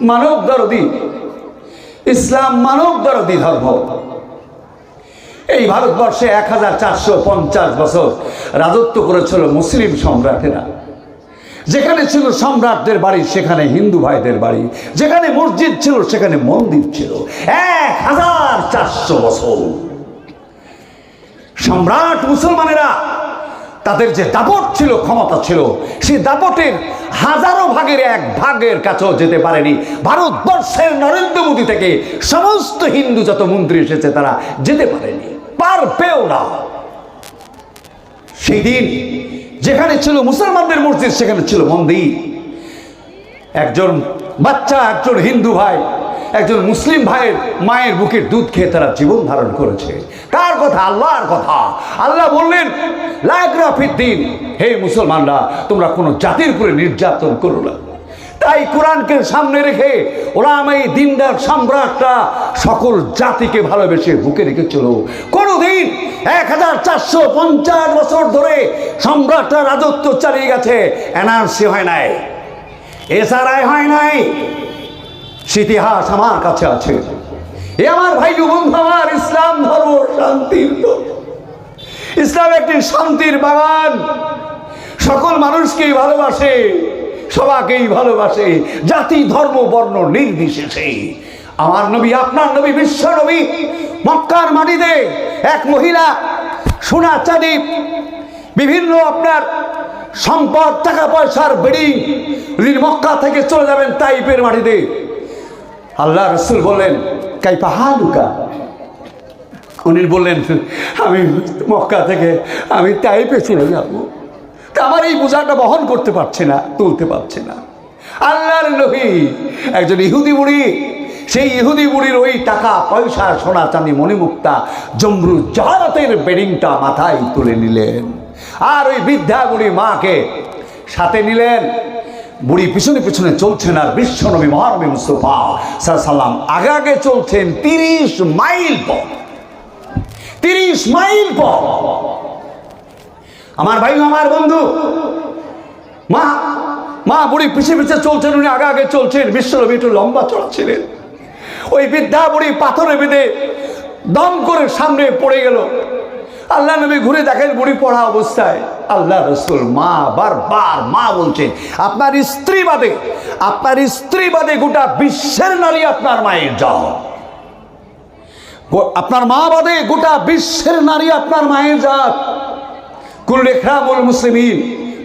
মানব দরদি ইসলাম মানব দরদি ধর্ম। এই ভারতবর্ষে এক হাজার চারশো পঞ্চাশ বছর রাজত্ব করেছিল মুসলিম সম্রাটেরা। যেখানে ছিল সম্রাটদের বাড়ি, সেখানে হিন্দু ভাইদের বাড়ি। যেখানে মসজিদ ছিল, সেখানে মন্দির ছিল। এক হাজার চারশো বছর। সম্রাট মুসলমানেরা তাদের যে দাপট ছিল, ক্ষমতা ছিল সেই দাপটের হাজারো ভাগের এক ভাগের কাছেও যেতে পারেনি। ভারতবর্ষের নরেন্দ্র মোদী থেকে সমস্ত হিন্দু যত মন্ত্রী এসেছে, তারা যেতে পারেনি। পার পেও না। সেই দিন যেখানে ছিল মুসলমানদের মসজিদ, সেখানে ছিল মন্দির। একজন বাচ্চা, একজন হিন্দু ভাই, একজন মুসলিম ভাইয়ের মায়ের বুকের দুধ খেয়ে তারা জীবন ধারণ করেছে। কার কথা, আল্লাহর কথা। আল্লাহ বললেন লাইগ্রাফিদ্দিন হে মুসলমানরা, তোমরা কোনো জাতির উপরে নির্যাতন করো না। তাই কোরআনকে সামনে রেখে ওরা এই দিনদার সম্রাটরা সকল জাতিকে ভালোবেসে বুকে রেখে রেখেছিল। কোনোদিন এক হাজার চারশো পঞ্চাশ বছর ধরে সম্রাটরা রাজত্ব চালিয়ে গেছে, এনআরসি হয় নাই, এসআরআই হয় নাই। ইতিহাস আমার কাছে আছে। এ আমার ভাই বন্ধু, আমার ইসলাম ধর্ম, শান্তির। ইসলাম একটি শান্তির বাগান। সকল মানুষকেই ভালোবাসে, সবাকেই ভালোবাসে, জাতি, ধর্ম, বর্ণ নির্বিশেষে। আমার নবী, আপনার নবী, বিশ্ব নবী, মক্কার মাটিতে এক মহিলা, সোনা চাঁদি, বিভিন্ন আপনার সম্পদ, টাকা পয়সার বেড়ি মক্কা থেকে চলে যাবেন তাইপের মাটিতে। আল্লাহ রসুল বললেন কাই পাহাড়ুকা উনি বললেন, আমি মক্কা থেকে, আমি টাইপে চলে যাব। তা আমার এই বোঝাটা বহন করতে পারছে না, তুলতে পারছে না। আল্লাহর নবী একজন ইহুদি বুড়ি, সেই ইহুদি বুড়ির ওই টাকা, পয়সা, সোনা, চাঁদি, মণিমুক্তা জমরু জাহারাতের বেডিংটা মাথায় তুলে নিলেন। আর ওই বৃদ্ধা বুড়ি মাকে সাথে নিলেন। বুড়ি পিছনে পিছনে চলছেন আর বিশ্বনবী মহানবী মুস্তফা সাল্লাম। আগে আগে চলছেন তিরিশ মাইল পথ। তিরিশ মাইল পথ। আমার ভাই, আমার বন্ধু, মা মা, বুড়ি পিছিয়ে পিছিয়ে চলছেন, উনি আগে আগে চলছেন বিশ্বনবী একটু লম্বা চড়া ছিলেন ওই বৃদ্ধা বুড়ি পাথরে বেঁধে দম করে সামনে পড়ে গেল। আল্লাহ নবী ঘুরে দেখেন বুড়ি পড়া অবস্থায়। আল্লাহ রসুল মা বারবার মা বলছেন, আপনার স্ত্রী বাদে, আপনার স্ত্রী বাদে গোটা বিশ্বের নারী আপনার মায়ের যাও আপনার মা বাদে গোটা বিশ্বের নারী আপনার মায়ের জাত। কুল এখরামুল মুসলিমিন,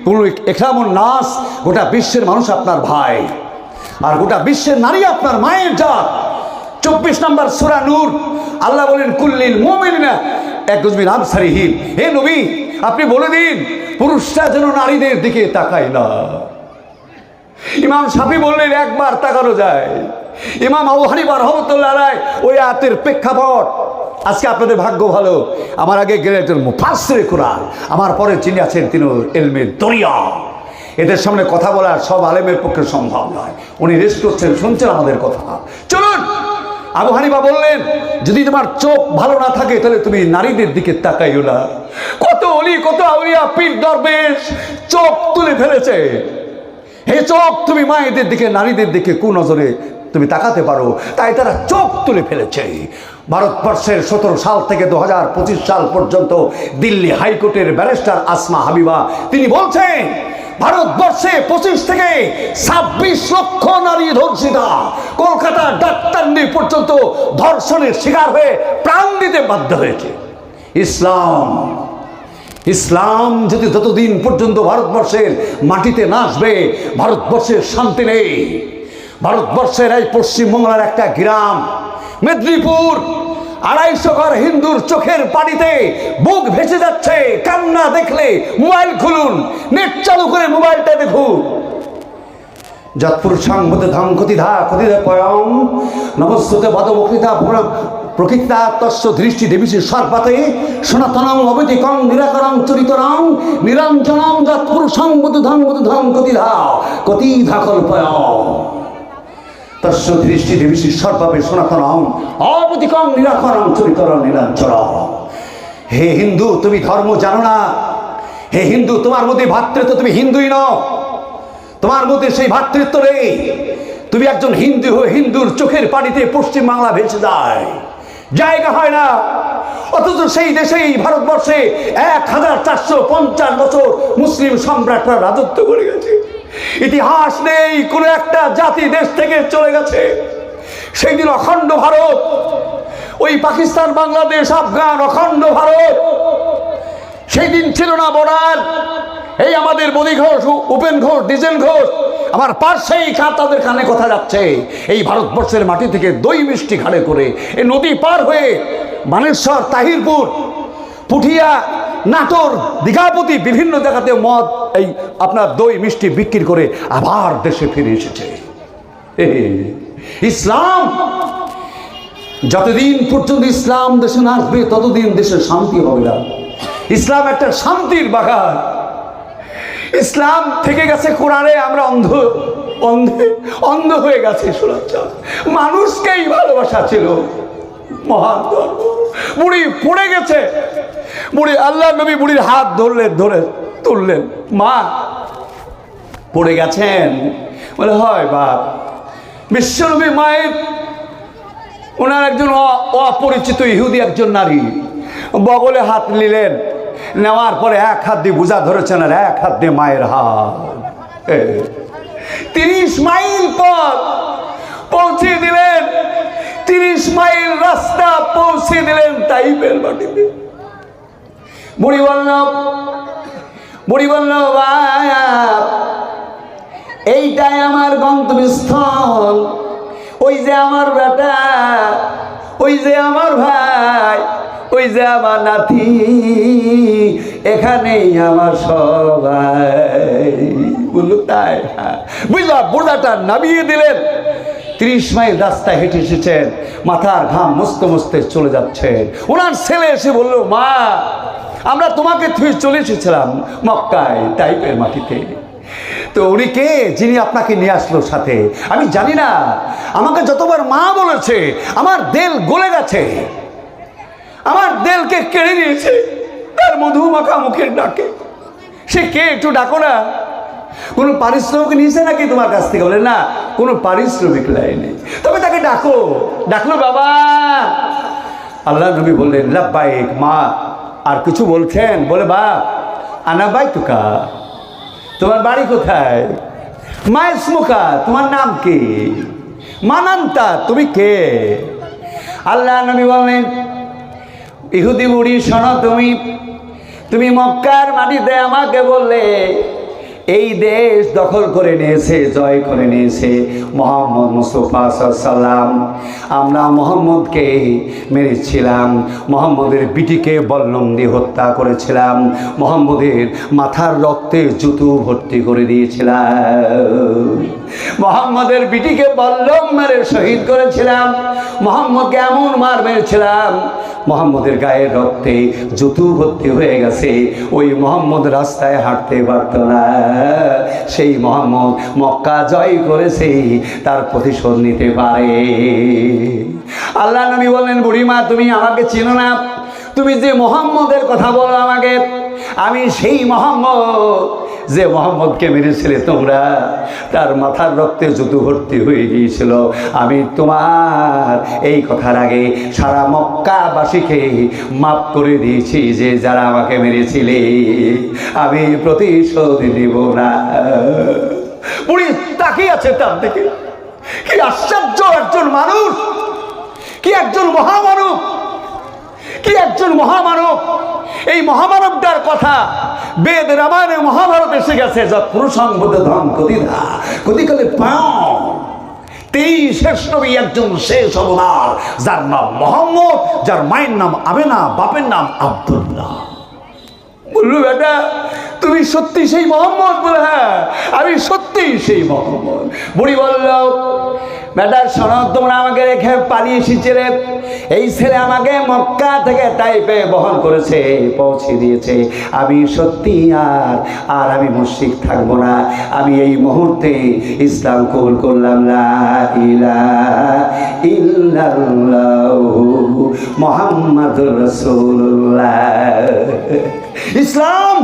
কুল এখরামুল নাস, গোটা বিশ্বের মানুষ আপনার ভাই। আর গোটা বিশ্বের নারী আপনার মায়ের জাত। চব্বিশ নম্বর সুরা নূর, আল্লাহ বলেন, কুল্লিল মোমিনা এক গজমিন আনসারিহীন, হে নবী আপনি বলে দিন, পুরুষরা যেন নারীদের দিকে তাকায় না। ইমাম সাফি বললেন, একবার তাকানো যায়। ইমাম আবু রহমতুল্লাহ ওই আয়াতের প্রেক্ষাপট। আজকে আপনাদের ভাগ্য ভালো। আমার আগে গেলে একজন মুফাসরে কোরআন। আমার পরে যিনি আছেন, তিনি এলমের দরিয়া। এদের সামনে কথা বলা সব আলেমের পক্ষে সম্ভব নয়। উনি রেস্ট করছেন, শুনছেন আমাদের কথা। চলুন! আবু বললেন, যদি তোমার চোখ ভালো না থাকে, তাহলে তুমি নারীদের দিকে তাকাইও না। অলি কত আউলিয়া পীর দরবেশ, চোখ তুলে ফেলেছে। হে চোখ, তুমি মায়েদের দিকে, নারীদের দিকে কু নজরে তুমি তাকাতে পারো, তাই তারা চোখ তুলে ফেলেছে। ভারতবর্ষের সতেরো সাল থেকে দু হাজার পঁচিশ সাল পর্যন্ত দিল্লি হাইকোর্টের ব্যারিস্টার আসমা হাবিবা, তিনি বলছেন, ভারতবর্ষে পঁচিশ থেকে ছাব্বিশ লক্ষ নারী ধর্ষিতা। কলকাতার ডাক্তারনি পর্যন্ত ধর্ষণের শিকার হয়ে প্রাণ দিতে বাধ্য হয়েছে। ইসলাম ইসলাম যদি ততদিন পর্যন্ত ভারতবর্ষের মাটিতে না আসবে, ভারতবর্ষের শান্তি নেই। ভারতবর্ষের এই পশ্চিমবাংলার একটা গ্রাম, মেদিনীপুর, আড়াইশো ঘর হিন্দুর চোখের পানিতে বুক ভেসে যাচ্ছে, কান্না দেখলে মোবাইল খুলুন, নেট চালু করে মোবাইলটা দেখুন। যৎপুরুষাং মধ্যে ধাম কথিধা কথিধা পয়ং নমস্তুতে বদ বক্তৃতা প্রকৃতা তস্য দৃষ্টি দেবীশী সর্বাতে সনাতনং অবৈদিকং, নিরাকরং, চরিতরং, নিরঞ্জনং, যৎপুরুষাং মধু ধাম মধু ধাম কথিধা কথিধা কল্পয়ং। তস্য দৃষ্টি দেবীশী সর্বাপে সনাতনং, অবৈদিকং, নিরাকরং, চরিতরং, নিরঞ্জনং। হে হিন্দু, তুমি ধর্ম জানো না। হে হিন্দু, তোমার মধ্যে ভাতৃত্ব তুমি হিন্দুই নও। তোমার মধ্যে সেই ভাতৃত্ব নেই। তুমি একজন হিন্দু হয়ে হিন্দুর চোখের পানিতে পশ্চিম বাংলা ভেসে যায়। জায়গা হয় না। অথচ সেই দেশেই ভারতবর্ষে এক হাজার চারশো পঞ্চাশ বছর মুসলিম সম্রাটরা রাজত্ব করে গেছে। ইতিহাস নেই, কোনো একটা জাতি দেশ থেকে চলে গেছে। সেই দিন অখণ্ড ভারত, ওই পাকিস্তান, বাংলাদেশ, আফগান, অখণ্ড ভারত, সেই দিন ছিল না বর্ডার। এই আমাদের বদি ঘোষ উপেন ঘোষ ডিজেন ঘোষ আমার পার্শ্বেই খা তাদের কানে কথা যাচ্ছে? এই ভারতবর্ষের মাটি থেকে দই মিষ্টি ঘাড়ে করে এই নদী পার হয়ে মানেশ্বর তাহিরপুর, পুঠিয়া, নাটোর, দীঘাপতি বিভিন্ন জায়গাতে মদ, এই আপনার দই মিষ্টি বিক্রি করে আবার দেশে ফিরে এসেছে। ইসলাম, যতদিন পর্যন্ত ইসলাম দেশে না আসবে, ততদিন দেশে শান্তি হবে না। ইসলাম একটা শান্তির বাগান। ইসলাম থেকে গেছে কোরআনে, আমরা অন্ধ, অন্ধে, অন্ধ হয়ে গেছে শোনাচ্ছা মানুষকেই ভালোবাসা ছিল। মহান বুড়ি পড়ে গেছে। বুড়ি, আল্লাহ নবী বুড়ির হাত ধরলেন ধরে তুললেন। মা, পড়ে গেছেন? বলে, হয় বাপ। বিশ্বনবী মায়ের, ওনার একজন অপরিচিত ইহুদি একজন নারী। বগলে হাত নিলেন। নেওয়ার পরে এক হাত দিয়ে বোঝা ধরেছেন আর এক হাত দিয়ে মায়ের হাত। তিরিশ মাইল পথ পৌঁছে দিলেন, তিরিশ মাইল রাস্তা পৌঁছে দিলেন তাইপের মাটিতে। বুড়ি বলল বুড়ি বলল এইটাই আমার গন্তব্যস্থল। ওই যে আমার বেটা, ওই যে আমার ভাই ওই যে আমার নাতি, এখানেই আমার সবাই। বলল, তাই হ্যাঁ। বুঝলা বোঝাটা নামিয়ে দিলেন। ত্রিশ মাইল রাস্তা হেঁটে এসেছেন, মাথার ঘাম মুছতে মুছতে চলে যাচ্ছেন ওনার ছেলে এসে বলল, মা, আমরা তোমাকে থুয়ে চলে এসেছিলাম মক্কায় টাইপের মাটিতে। তো উনি কে? যিনি আপনাকে নিয়ে আসলো সাথে। আমি জানি না। আমাকে যতবার মা বলেছে, আমার দেল গলে গেছে। আমার দেলকে কেড়ে নিয়েছে। তার মধু মাখা মুখের ডাকে। সে কে একটু ডাকো না। কোনো পারিশ্রমিক নিয়েছে নাকি তোমার কাছ থেকে? বলে, না, কোনো পারিশ্রমিক লাইনে তবে তাকে ডাকো। ডাকলো বাবা। আল্লাহ নবী বললেন, লাব্বাইক, মা, আর কিছু বলছেন? বলে, বা, আনা বাই তুকা তোমার বাড়ি কোথায়? মায়ের স্মুকা তোমার নাম কি? মানান্তা, তুমি কে? আল্লাহ নবী বললেন ইহুদি বুড়ি, শোনো তুমি। তুমি মক্কার মাটিতে আমাকে বললে, এই দেশ দখল করে নিয়েছে, জয় করে নিয়েছে মোহাম্মদ মুস্তফা সাল্লাম আমরা মোহাম্মদকে মেরেছিলাম, মোহাম্মদের বিটিকে বল্লম দিয়ে হত্যা করেছিলাম, মোহাম্মদের মাথার রক্তে জুতো ভর্তি করে দিয়েছিলাম। মোহাম্মদের বিটিকে বল্লম মেরে শহীদ করেছিলাম, মোহাম্মদকে এমন মার মেরেছিলাম, মোহাম্মদের গায়ের রক্তে জুতু ভর্তি হয়ে গেছে, ওই মোহাম্মদ রাস্তায় হাঁটতে পারত না। সেই মোহাম্মদ মক্কা জয় করেছে, তার প্রতিশোধ নিতে পারে। আল্লাহ নবী বললেন, বুড়িমা, তুমি আমাকে চিনো না। তুমি যে মোহাম্মদের কথা বলো আমাকে, আমি সেই মোহাম্মদ যে মোহাম্মদকে মেরেছিলে তোমরা, তার মাথার রক্তে জুতু ভর্তি হয়ে গিয়েছিল। আমি তোমার এই কথার আগে সারা মক্কাবাসীকে মাপ করে দিয়েছি যে যারা আমাকে মেরেছিলে। আমি প্রতিশোধ দিব না। বুড়ি তাকিয়ে আছে তার থেকে কি আশ্চর্য একজন মানুষ! কি একজন মহামানব! কি একজন মহামানব! এই মহামানবটার কথা বেদ রামায়ণে মহাভারত এসে গেছে যা ধন পাও। তেই শেষ নবী একজন শেষ অবতার, যার নাম মোহাম্মদ, যার মায়ের নাম আবেনা, বাপের নাম আব্দুল্লাহ। বেটা, তুমি সত্যি সেই মোহাম্মদ বলে হ্যাঁ? আমি সত্যি সেই মোহাম্মদ বুড়ি বলল, বেটা, শোনো, তোমরা আমাকে রেখে পালিয়ে এসেছিলে এই ছেলে আমাকে মক্কা থেকে টাইপে বহন করেছে, পৌঁছে দিয়েছে। আমি সত্যি আর আর আমি মুশরিক থাকব না। আমি এই মুহূর্তে ইসলাম কবুল করলাম। ইলাহা ইল্লাল্লাহু ইসলাম!